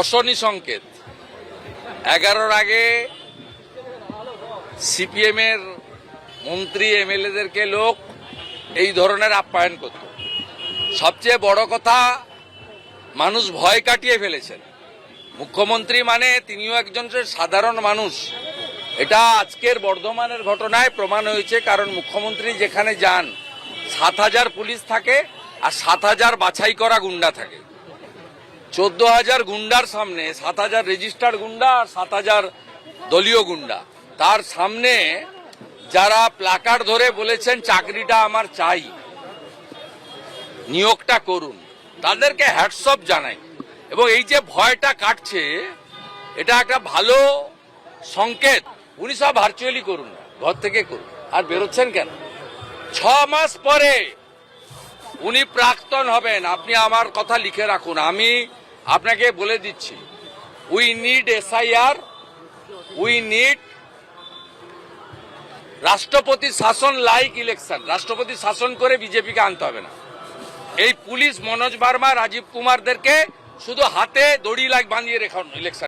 অশনি সংকেত। এগারোর আগে সিপিএম এর মন্ত্রী, এমএলএদেরকে লোক এই ধরনের আপ্যায়ন করত। সবচেয়ে বড় কথা, মানুষ ভয় কাটিয়ে ফেলেছেন। মুখ্যমন্ত্রী মানে তিনিও একজন সাধারণ মানুষ। এটা আজকের বর্ধমানের ঘটনায় প্রমাণ হয়েছে, কারণ মুখ্যমন্ত্রী যেখানে যান, সাত হাজার পুলিশ থাকে আর সাত হাজার বাছাই করা গুন্ডা থাকে। চোদ্দ হাজার গুন্ডার সামনে সাত হাজার রেজিস্টার্ড গুন্ডা আর সাত হাজার দলীয় গুন্ডা। তার সামনে যারা প্লাকার্ড ধরে বলেছেন, চাকরিটা আমার চাই। নিয়োগটা করুন। তাদেরকে হ্যাটসঅপ জানাই। এবং এই যে ভয়টা কাটছে, এটা একটা ভালো সংকেত। উনি সব ভার্চুয়ালি করুন, ঘর থেকে করুন। আর বেরোচ্ছেন কেন? ছ মাস পরে উনি প্রাক্তন হবেন। আপনি আমার কথা লিখে রাখুন। আমি আপনাকে বলে দিচ্ছি we need SIR we need রাষ্ট্রপতি শাসন লাইক ইলেকশন রাষ্ট্রপতি শাসন করে বিজেপিকে আনতে হবে না। এই পুলিশ মনোজ বার্মা, রাজীব কুমারদেরকে শুধু হাতে দড়ি লাগ বানিয়ে রেখা ইলেকশন